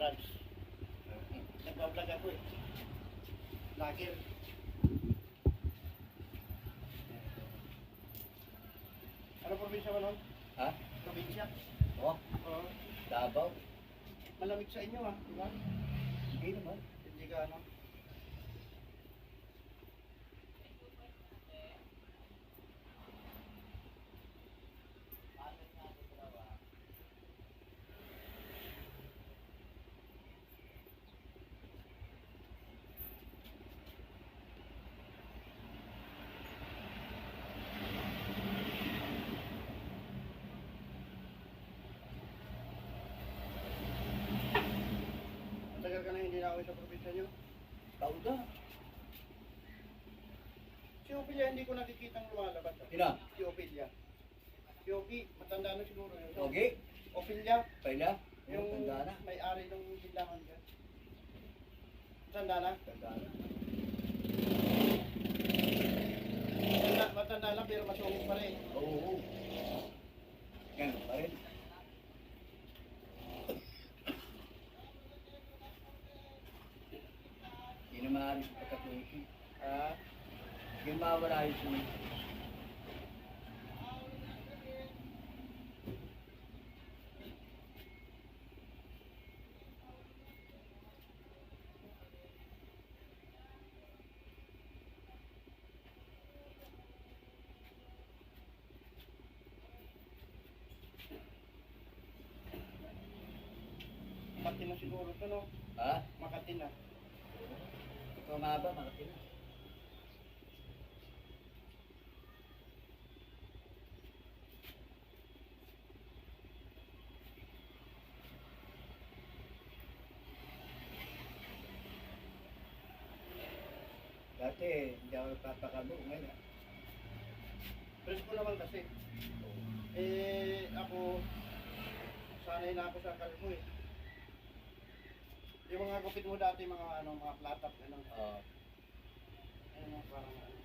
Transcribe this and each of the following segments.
drugs. Nagbablog ako eh. Vlogger. Ano probinsya mo nun? Ha? Probinsya? Oh, Oo. Davao. Malamig sa inyo ah, di ba? Hindi naman. Hindi ka ano. Na sa probinsya nyo. Kauda. Si Ophelia hindi ko nakikitang lumalabas. ah. Sino? Si Ophelia. Si Ophi, matanda na siguro yun. Okay. Ophelia, Paila. yung Yung tanda na. may-ari ng tindahan ka. Matanda na? Tanda na. Matanda, matanda na pero masungit pa rin. Oo. Ganun pa rin. Hindi na maaari sa pagkatuloy. Ah, Makati na siguro ito, no? Ha? Makati na. Ikaw nga ba, makatina? Dati, hindi ako nagpapakabo. Ngayon, Presko naman kasi. Eh, ako, sanay na ako sa kalmo eh. Yung mga gupit mo dati, mga ano, mga platap, ano, ah, ano, parang ano.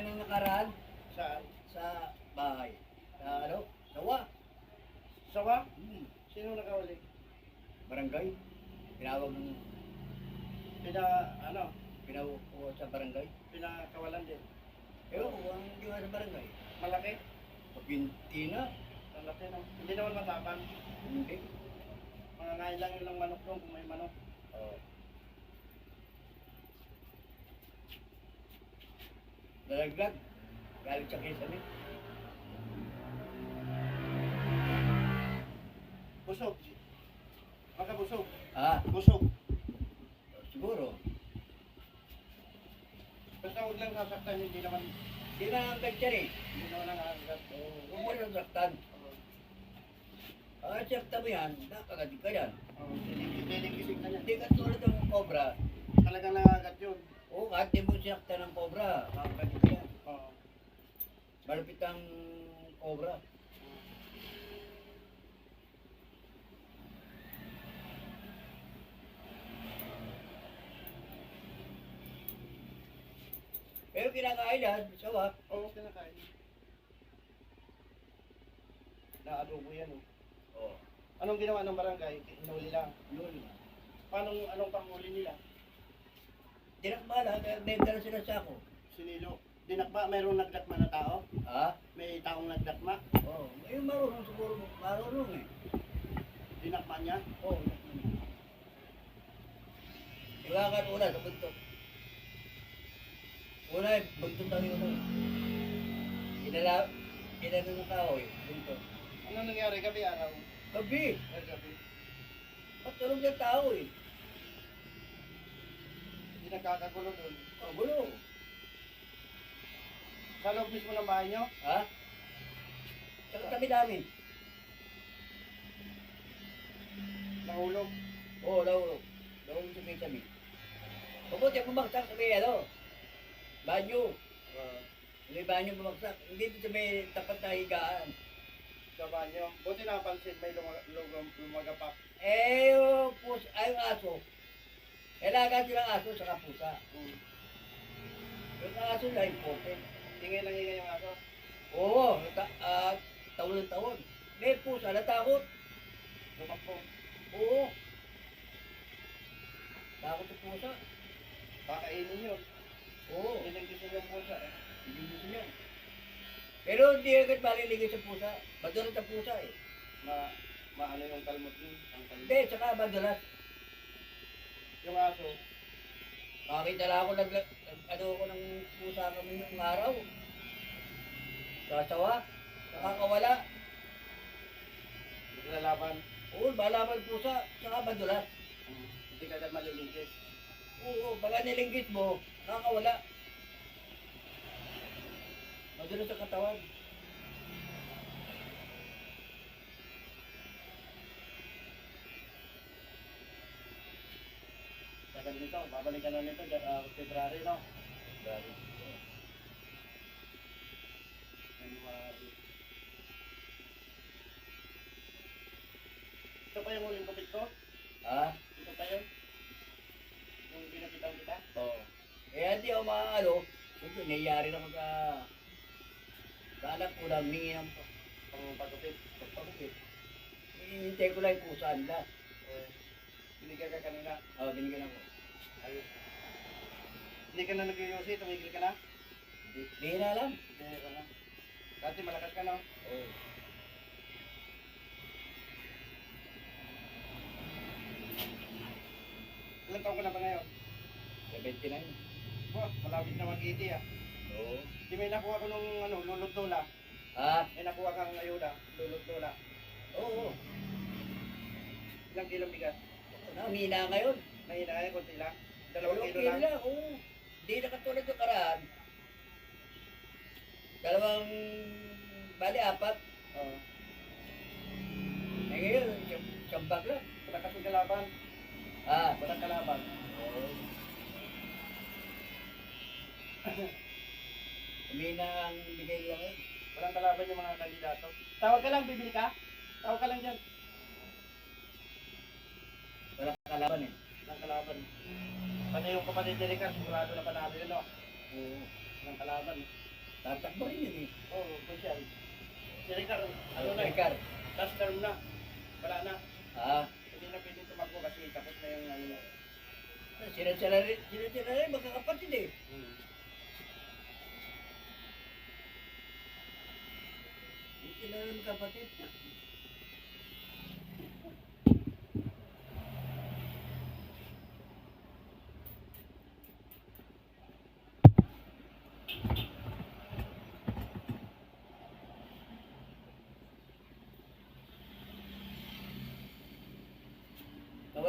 Kami ng nakaraan Saan? sa bahay. Sa ano? Sawa. Sawa? Hmm. Sino nakahuli? Barangay. Pinawag ng Pina, ano, pinawag ko sa barangay. pinakawalan din. Ewan ko ang ginawa sa barangay. Malaki? Kapinti na. Malaki no? Hindi naman matapang. Hindi. Mga ngayon lang yung lang manok doon kung may manok. Oh. Nalaglag. Galit sa kisame. Busog. Maka busog. Ah, Busog. siguro. Basta huwag lang sasaktan, hindi naman, Hindi na ang kanya eh. hindi naman nangangagat. Huwag mo nang saktan. Ah, sakta mo yan. Nakakagat ka yan. Dinig-dinig ka niya. Hindi ka tulad ng cobra. Talagang nangangagat yun. Oo, kahit di mo sakta ng cobra. Yan. Oo. Malapit ang cobra. Pero kinakain yan, sawa. Oo, kinakain. Naadobo yan eh. Oo. Anong ginawa ng barangay? Inuli lang. Yun. Paano, anong panghuli nila? Dinakbala, kaya benta na sila sa ako. Sinilo. Dinakma, mayroong nagdakma na tao? Ha? May taong nagdakma? Oo. Ngayon marunong siguro, marunong eh. Dinakma niya? Oo. Iwakan una sa buntot. Una, eh, buntot ang yun. eh. Inala, inano ng kahoy, buntot. Ano nangyari gabi araw? Gabi, Eh, gabi. patulog ng tao eh. Hindi nagkakagulo doon. Oh, gulo. Sa loob mismo ng bahay niyo? Ha? Sa katabi namin. Nahulog. Oo, nahulog. Nahulog sa tabi. Mabuti bumagsak sa may ano. Banyo. Uh, May banyo bumagsak. Hindi dito may tapat na higaan. sa banyo. Buti napansin may lumag lumag lumagapak. Eh, yung pus, ay, yung aso. Kailangan silang aso sa pusa. Hmm. Yung aso na important. Ingay lang ingay yung aso. Oo, ta uh, taon ng taon. May pusa, natakot. Lumakbo. Oo. Takot sa pusa. Kakainin yun. Oo. Niligtisin yung pusa gusto niya. Pero hindi agad maliligay sa pusa. Madalas sa pusa eh. Ma maano yung kalmot yun. Ang kalmot. Hindi, tsaka madalas. Yung aso. Makakita lang ako nag, nag- ano ko ng pusa kami ng araw. Sasawa. Nakakawala. Hindi lalaban. Oo, malaman pusa. Tsaka madalas. Hmm. Hindi ka agad malilingkis. Oo, pagka nilinggit mo, nakakawala. Madalas sa katawan. Tagal nito. Babalikan na nito. Uh, February no. Grabe. January. Ito pa yung huling kapit ko? Ha? Ito pa yun? Yung binakitaw kita? Oo. Eh, hindi ako maano. Ito, nangyayari na ako sa... Sa anak ko lang, mingi ng Pang pagkapit. pagpagupit. Hinihintay ko lang yung pusa nila. Uh, binigyan ka kanina. Oo, binigyan ako. Ayos. Hindi ka na nag-yosi, tumigil ka na? Di, di na lang. Hindi ka na. Dati malakas ka na. Oo. Ilang taon ka na ba ngayon? 79. Wah, malapit na mag-80 ah. Oo. Di may nakuha ko nung ano, lulot dola. Ha? May nakuha kang ayuda, lulot dola. Oo. Ilang kilong bigas? Namina ngayon. Mahina kaya, konti lang. Dalawang kilo lang. lang. Oo. Hindi na katulad yung karaan. Dalawang, bali apat. Oo. Eh ngayon, siyam- siyam bag lang. Malakas yung kalaban. Ah. Walang kalaban. Oo. Umina ang bigay lang eh. Walang kalaban yung mga kandidato. Tawag ka lang, bibili ka? Tawag ka lang dyan. Wala kalaban eh. Walang kalaban. Pati yung kapatid ni Ricardo, sigurado na panalo yun, no? Oo. Walang kalaban. Tatakbo rin yun eh. Oo, oh, kusyal. Si Ricardo, ano na eh, Ricard. last term na. Wala na. Ah. Hindi na pwede tumakbo kasi tapos na yung ano. Sila-sila rin, sila-sila rin, magkakapatid eh. Hmm. Sila rin magkakapatid.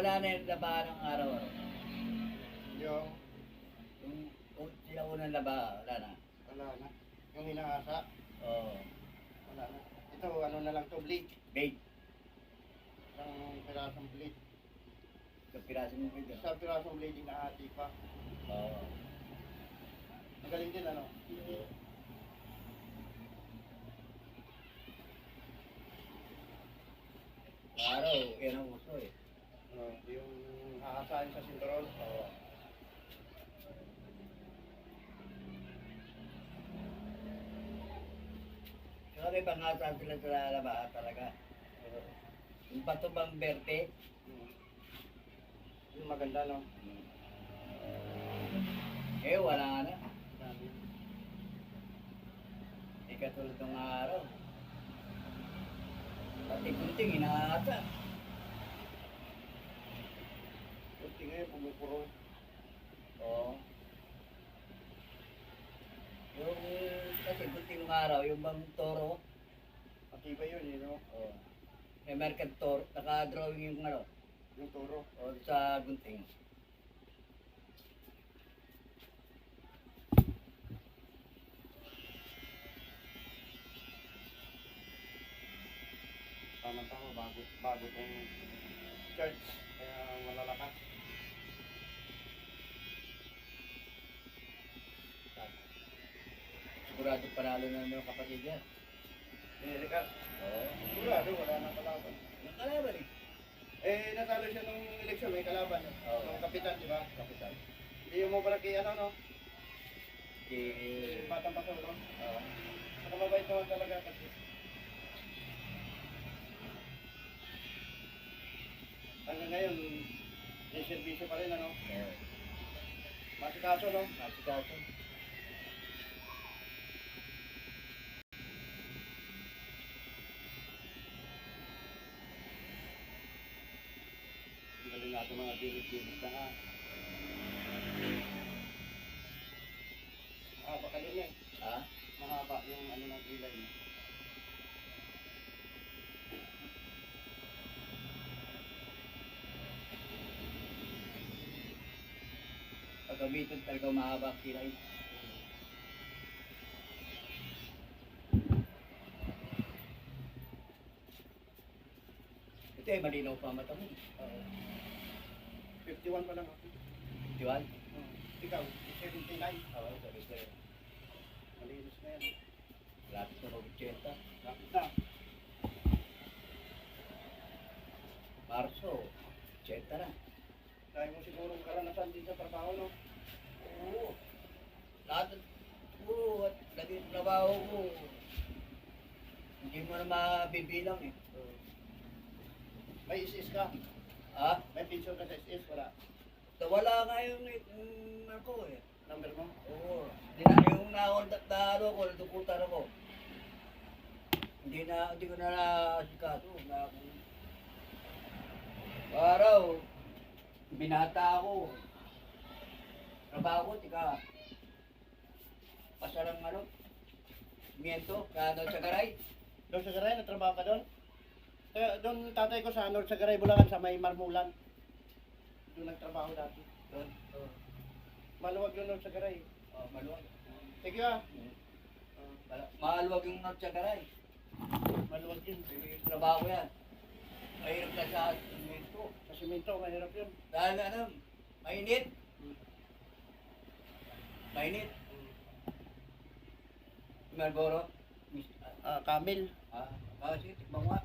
Nawala na yung labahan ng araw-araw. Yung, Yung un- sila unang laba, wala na. wala na. Yung hinaasa, Oo. wala na. Ito, ano na lang to, bleed. Bait. Isang pirasong bleed. Yung piraso mo bait. Isang pirasong bleeding na ati pa. Oo. Magaling din, ano? Araw, yan ang gusto eh. Ano yung haasahin sa sinturon. Oo. Saka may pangasan sila sa laba talaga. Yung bato bang berte, Hmm. Yung maganda, no? eh wala na. Sabi. Hindi katulad ng araw. Pati kunting inaasa. Kunti ngayon, pumupuro. Oo. Yung kasi kunting ng araw, yung bang toro, Matibay yun, eh, no? oh, American toro, naka-drawing yung ano, Yung turo. o sa gunting. Tama-tama, bago, bago kong... church. Kaya malalakas. Sigurado panalo na ng kapatid yan. Eh, Ricardo, Oo. sigurado wala nang kalaban. Nakalaban eh. Eh, natalo siya nung eleksyon, may kalaban. Oo. Nung kapitan, di ba? Kapital. Hindi mo para kay ano, no? Si Batang Paso, no? Oo. Saka mabait naman talaga kasi. Hanggang ngayon, may servisyo pa rin, ano? Oo. Masikaso, no? Nasikaso. Nga. Mahaba ka din. Ha? Mahaba yung ano ng ilay mo. Pagkamitan talaga mahaba ang kilay. Ito eh, malinaw pa mata mo. Oo. 51 pa lang ako. Diwan? Hmm. Ikaw, 79. Oo, sabi ko eh. Malinis na yan. Lapit na mag-80. Lapit na. Marso, 80 na. Dahil mo sigurong karanasan din sa trabaho, no? Oo. Lahat puro at naging trabaho ko. Hindi mo na mabibilang eh. May SS ka. Ha? May pension ka sa SS, wala. Nawala nga yung, yung ako eh. Number mo. Oo. Hindi na yung nakontak na ano ko, natukutan ako. Hindi na, hindi ko na nasikaso. Na, araw, binata ako. Trabaho ko, tika. Pasalang ano, miento, kaya sa garay. Doon sa Garay, nagtrabaho ka doon? Kaya doon tatay ko sa North sa Garay, Bulacan, sa may Marmulan. Doon nagtrabaho dati. Doon. Oh, Maluwag yung North sa Garay. oh, maluwag. Sige ah. Mal- Maluwag yung north sa garay. Maluwag yun. Yung trabaho yan. Mahirap na sa miento. Sa simento, mahirap yun. Dahil ano, mainit. Mainit. Malboro. Mis- Ah, Camel. Ah, ah, sige, nga.